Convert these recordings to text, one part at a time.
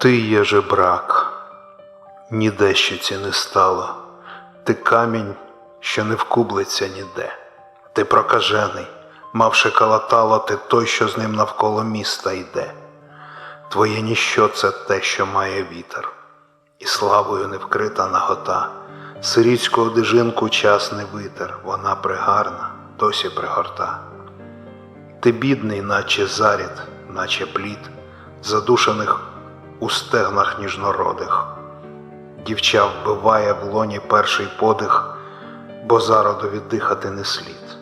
Ти є жебрак, ніде ще ці не стало. Ти камінь, що не вкублиться ніде. Ти прокажений, мавши калатало, ти той, що з ним навколо міста йде. Твоє ніщо це те, що має вітер, і славою не вкрита нагота. Сирітську одежинку час не витер, вона пригарна, досі пригорта. Ти бідний, наче зарід, наче плід, задушених у стегнах ніжнородих. Дівча вбиває в лоні перший подих, бо зароду віддихати не слід.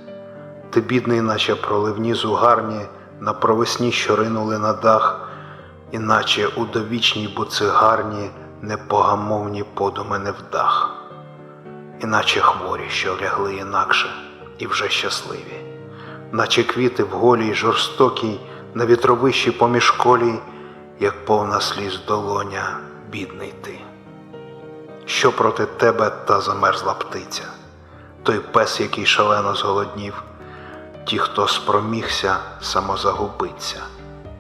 Ти бідний, наче проливні зугарні, на провесні, що ринули на дах, іначе у довічній буцигарні непогамовні подуми не вдах, іначе хворі, що лягли інакше, і вже щасливі, наче квіти в голій, жорстокій, на вітровищі поміж колій, як повна сліз долоня, бідний ти. Що проти тебе та замерзла птиця, той пес, який шалено зголоднів, ті, хто спромігся, самозагубиться,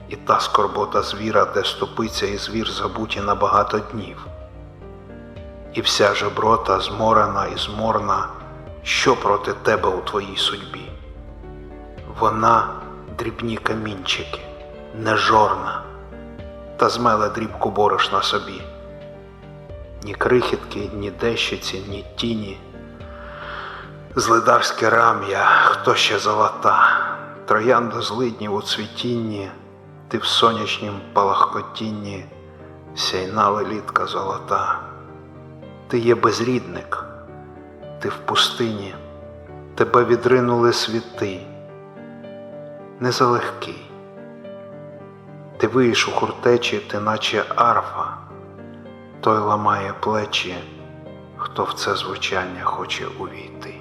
і та скорбота звіра, де ступиться, і звір забуті на багато днів. І вся жеброта зморена і зморна, що проти тебе у твоїй судьбі? Вона дрібні камінчики, нежорна, та змеле дрібку бориш на собі. Ні крихітки, ні дещиці, ні тіні. Злидарське рам'я, хто ще золота, троянда злиднів у цвітінні, ти в сонячнім палахкотінні, сяйна лелітка золота. Ти є безрідник, ти в пустині, тебе відринули світи, незалегкий. Ти виїш у хуртечі, ти наче арфа, той ламає плечі, хто в це звучання хоче увійти.